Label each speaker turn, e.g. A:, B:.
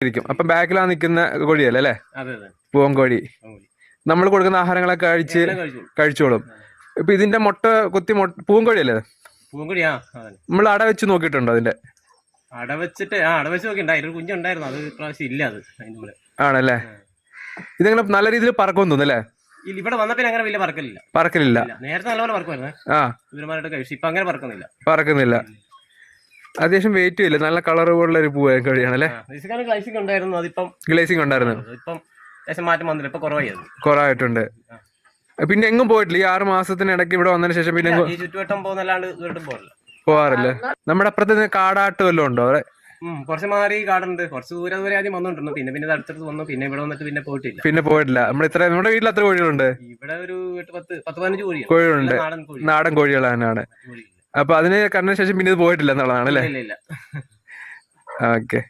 A: ഇരിക്കും. അപ്പൊ ബാക്കിലാ നിൽക്കുന്ന കോഴിയല്ലേ അല്ലേ?
B: പൂവൻകോഴി.
A: നമ്മൾ കൊടുക്കുന്ന ആഹാരങ്ങളൊക്കെ കഴിച്ച്
B: കഴിച്ചോളും.
A: ഇപ്പൊ ഇതിന്റെ മുട്ട കുത്തി
B: പൂവൻകോഴി അല്ലേ
A: നമ്മൾ അട വെച്ച് നോക്കിയിട്ടുണ്ടോ അതിന്റെ
B: അടവെച്ചിട്ട് ആ അട വെച്ച് നോക്കിണ്ടായിരുന്നു കുഞ്ഞുണ്ടായിരുന്നു അത് ഇപ്രാവശ്യം ഇല്ല അത്
A: ആണല്ലേ? ഇതിങ്ങനെ നല്ല രീതിയിൽ പറക്കും തോന്നുന്നല്ലേ
B: ഇവിടെ വന്നപ്പോൾ അങ്ങനെ വലിയ പറക്കലില്ല.
A: പറക്കലില്ല.
B: നേരത്തെ നല്ലപോലെ പറക്കുമായിരുന്നു.
A: ആ.
B: ഇവരുമായിട്ട് കഴിച്ചു. ഇപ്പൊ അങ്ങനെ പറക്കുന്നില്ല.
A: പറക്കുന്നില്ല. അത്യാവശ്യം വെയിറ്റും ഇല്ല. നല്ല കളർ പോലുള്ള ഒരു പൂവൻ കോഴിയാണല്ലേ?
B: ഉണ്ടായിരുന്നു. അതിപ്പം
A: ഗ്ലേസിംഗ് ഉണ്ടായിരുന്നു.
B: ഇപ്പം മാറ്റം വന്നില്ല. ഇപ്പൊ കുറവായി അത്
A: കുറവായിട്ടുണ്ട് പിന്നെ എങ്ങും പോയിട്ടില്ല. ഈ ആറ് മാസത്തിന് ഇടയ്ക്ക് ഇവിടെ വന്നതിന് ശേഷം പിന്നെ
B: പോവാറില്ലേ ചുറ്റുവട്ടം പോകുന്നല്ലാണ്ട്
A: നമ്മുടെ അപ്പുറത്ത് കാടാട്ട് വല്ലതും ഉണ്ടോ അവിടെ?
B: കുറച്ച് മാറി കാടുണ്ട്. കുറച്ച് ദൂരെ ദൂരെ ആദ്യം വന്നിട്ടുണ്ട്? പിന്നെ പിന്നെ അടുത്തടുത്ത് വന്നു. പിന്നെ ഇവിടെ വന്നിട്ട് പിന്നെ പോയിട്ടില്ല.
A: പിന്നെ പോയിട്ടില്ല. നമ്മൾ ഇത്ര നമ്മുടെ വീട്ടിൽ എത്ര കോഴികളുണ്ട്.
B: ഇവിടെ ഒരു എട്ട് പത്ത് പത്ത് പതിനഞ്ച് കോഴി
A: കോഴികളുണ്ട്.
B: നാടൻ കോഴി
A: നാടൻ കോഴികൾ തന്നെയാണ്. അപ്പൊ അതിന് കണ്ടതിന് ശേഷം പിന്നെ ഇത് പോയിട്ടില്ല എന്നുള്ളതാണ് അല്ലേ? ഓക്കെ.